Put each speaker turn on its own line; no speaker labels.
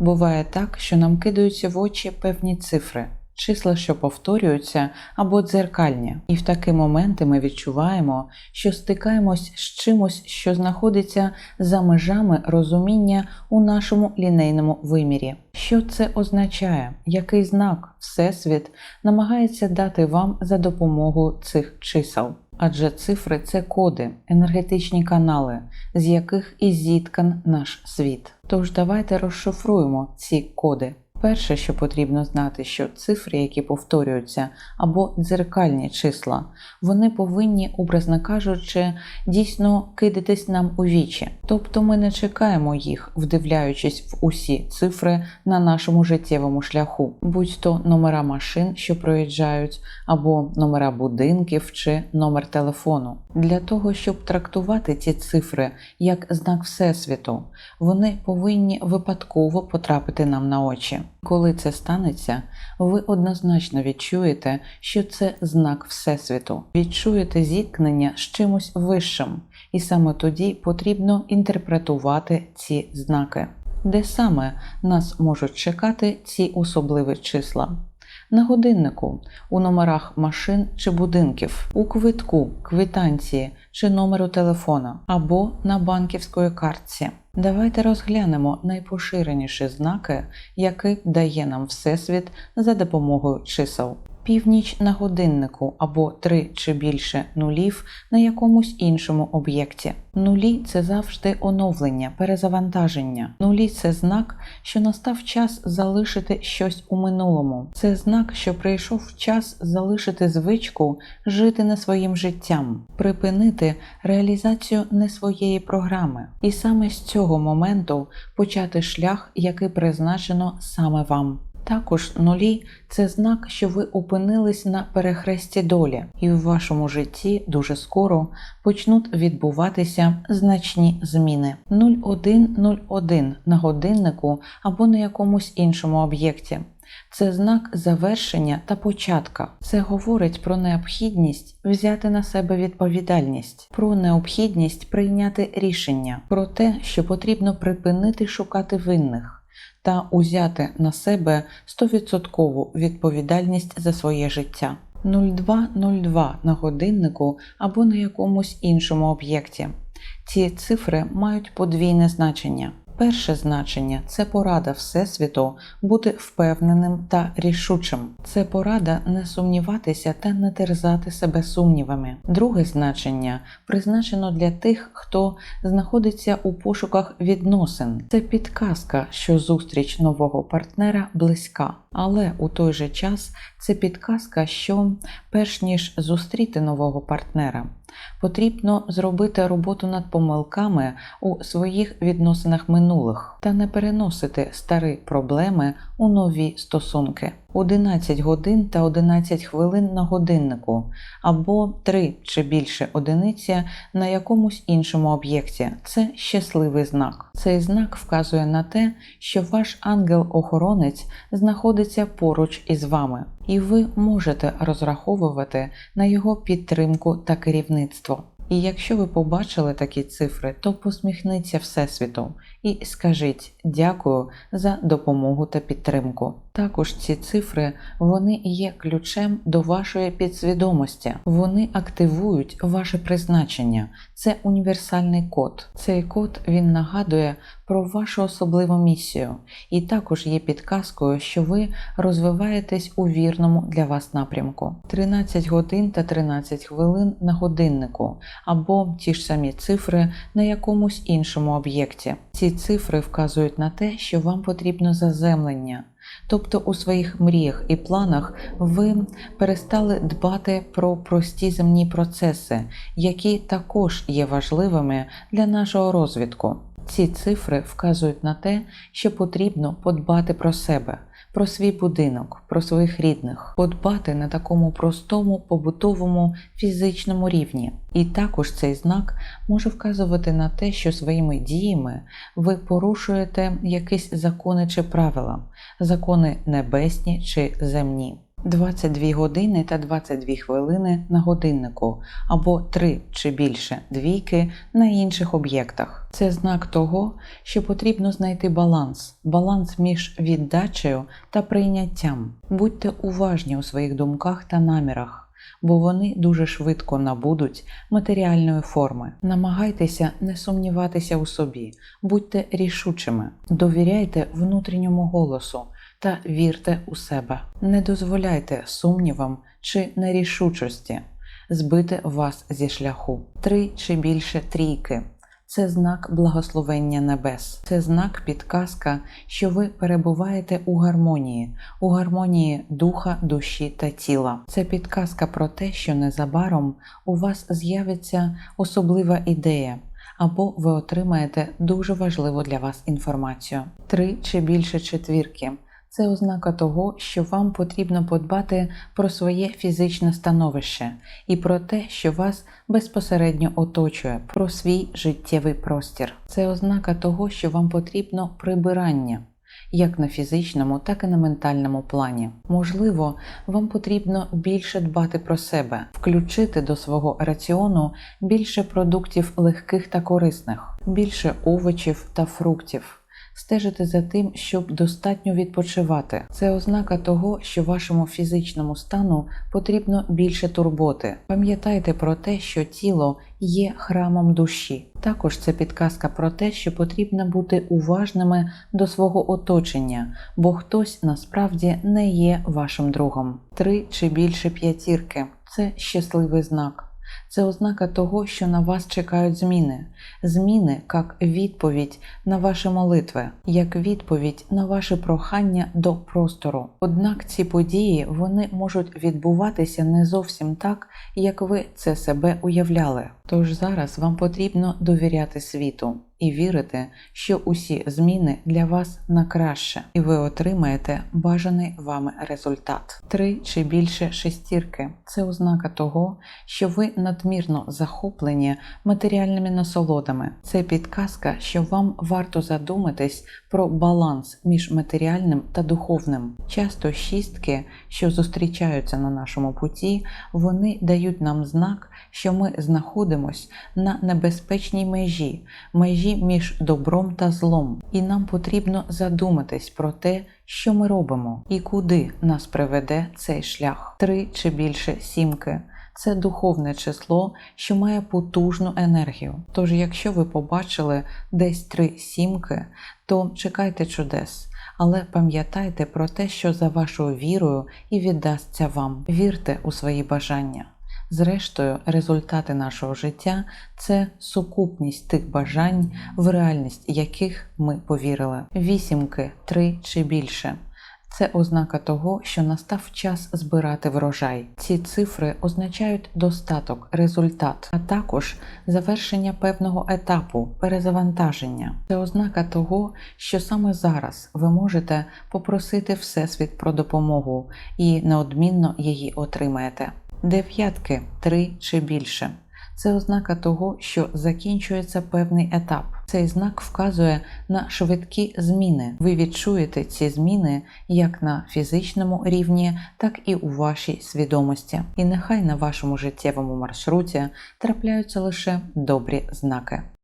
Буває так, що нам кидаються в очі певні цифри, числа, що повторюються або дзеркальні, і в такі моменти ми відчуваємо, що стикаємось з чимось, що знаходиться за межами розуміння у нашому лінейному вимірі. Що це означає? Який знак Всесвіт намагається дати вам за допомогою цих чисел? Адже цифри це коди, енергетичні канали, з яких і зіткан наш світ. Тож давайте розшифруємо ці коди. Перше, що потрібно знати, що цифри, які повторюються, або дзеркальні числа, вони повинні, образно кажучи, дійсно кидатись нам у вічі. Тобто ми не чекаємо їх, вдивляючись в усі цифри на нашому життєвому шляху, будь-то номера машин, що проїжджають, або номера будинків чи номер телефону. Для того, щоб трактувати ці цифри як знак Всесвіту, вони повинні випадково потрапити нам на очі. Коли це станеться, ви однозначно відчуєте, що це знак Всесвіту, відчуєте зіткнення з чимось вищим, і саме тоді потрібно інтерпретувати ці знаки, де саме нас можуть чекати ці особливі числа. На годиннику, у номерах машин чи будинків, у квитку, квитанції чи номеру телефона або на банківської картці. Давайте розглянемо найпоширеніші знаки, які дає нам Всесвіт за допомогою чисел. Північ на годиннику або три чи більше нулів на якомусь іншому об'єкті. Нулі це завжди оновлення, перезавантаження. Нулі це знак, що настав час залишити щось у минулому. Це знак, що прийшов час залишити звичку жити не своїм життям, припинити реалізацію не своєї програми. І саме з цього моменту почати шлях, який призначено саме вам. Також нулі це знак, що ви опинились на перехресті долі, і в вашому житті дуже скоро почнуть відбуватися значні зміни. 0101 на годиннику або на якомусь іншому об'єкті. Це знак завершення та початка. Це говорить про необхідність взяти на себе відповідальність, про необхідність прийняти рішення, про те, що потрібно припинити шукати винних та узяти на себе 100% відповідальність за своє життя. 0202 на годиннику або на якомусь іншому об'єкті. Ці цифри мають подвійне значення. Перше значення це порада Всесвіту бути впевненим та рішучим. Це порада не сумніватися та не терзати себе сумнівами. Друге значення призначено для тих, хто знаходиться у пошуках відносин. Це підказка, що зустріч нового партнера близька. Але у той же час це підказка, що перш ніж зустріти нового партнера, потрібно зробити роботу над помилками у своїх відносинах минулих та не переносити старі проблеми у нові стосунки. 11 годин та 11 хвилин на годиннику, або 3 чи більше одиниці на якомусь іншому об'єкті. Це щасливий знак. Цей знак вказує на те, що ваш ангел-охоронець знаходиться поруч із вами, і ви можете розраховувати на його підтримку та керівництво. І якщо ви побачили такі цифри, то посміхніться Всесвіту і скажіть дякую за допомогу та підтримку. Також ці цифри вони є ключем до вашої підсвідомості. Вони активують ваше призначення. Це універсальний код. Цей код він нагадує про вашу особливу місію, і також є підказкою, що ви розвиваєтесь у вірному для вас напрямку. 13 годин та 13 хвилин на годиннику, або ті ж самі цифри на якомусь іншому об'єкті. Ці цифри вказують на те, що вам потрібно заземлення. Тобто у своїх мріях і планах ви перестали дбати про прості земні процеси, які також є важливими для нашого розвитку. Ці цифри вказують на те, що потрібно подбати про себе, про свій будинок, про своїх рідних, подбати на такому простому побутовому фізичному рівні. І також цей знак може вказувати на те, що своїми діями ви порушуєте якісь закони чи правила, закони небесні чи земні. 22 години та 22 хвилини на годиннику або 3 чи більше двійки на інших об'єктах. Це знак того, що потрібно знайти баланс, баланс між віддачею та прийняттям. Будьте уважні у своїх думках та намірах. Бо вони дуже швидко набудуть матеріальної форми. Намагайтеся не сумніватися у собі, будьте рішучими, довіряйте внутрішньому голосу та вірте у себе. Не дозволяйте сумнівам чи нерішучості збити вас зі шляху. Три чи більше трійки. Це знак благословення небес, це знак підказка, що ви перебуваєте у гармонії, у гармонії духа, душі та тіла. Це підказка про те, що незабаром у вас з'явиться особлива ідея, або ви отримаєте дуже важливу для вас інформацію. Три чи більше четвірки. Це ознака того, що вам потрібно подбати про своє фізичне становище і про те, що вас безпосередньо оточує, про свій життєвий простір. Це ознака того, що вам потрібно прибирання. Як на фізичному, так і на ментальному плані. Можливо, вам потрібно більше дбати про себе, включити до свого раціону більше продуктів легких та корисних, більше овочів та фруктів стежити за тим, щоб достатньо відпочивати. Це ознака того, що вашому фізичному стану потрібно більше турботи. Пам'ятайте про те, що тіло є храмом душі. Також це підказка про те, що потрібно бути уважними до свого оточення, бо хтось насправді не є вашим другом. Три чи більше п'ятірки це щасливий знак. Це ознака того, що на вас чекають зміни. Зміни як відповідь на ваші молитви, як відповідь на ваше прохання до простору. Однак ці події вони можуть відбуватися не зовсім так, як ви це себе уявляли. Тож зараз вам потрібно довіряти світу і вірити, що усі зміни для вас на краще, і ви отримаєте бажаний вами результат. Три чи більше шестірки це ознака того, що ви надмірно захоплені матеріальними насолодами. Це підказка, що вам варто задуматись про баланс між матеріальним та духовним. Часто шістки, що зустрічаються на нашому путі, вони дають нам знак, що ми знаходимось на небезпечній межі, межі між добром та злом, і нам потрібно задуматись про те, що ми робимо і куди нас приведе цей шлях. Три чи більше сімки. Це духовне число, що має потужну енергію. Тож, якщо ви побачили десь три сімки, то чекайте чудес. Але пам'ятайте про те, що за вашою вірою і віддасться вам. Вірте у свої бажання. Зрештою, результати нашого життя це сукупність тих бажань, в реальність яких ми повірили. Вісімки, три чи більше. Це ознака того, що настав час збирати врожай. Ці цифри означають достаток, результат, а також завершення певного етапу, перезавантаження. Це ознака того, що саме зараз ви можете попросити Всесвіт про допомогу і неодмінно її отримаєте. Дев'ятки три чи більше. Це ознака того, що закінчується певний етап. Цей знак вказує на швидкі зміни. Ви відчуєте ці зміни як на фізичному рівні, так і у вашій свідомості. І нехай на вашому життєвому маршруті трапляються лише добрі знаки.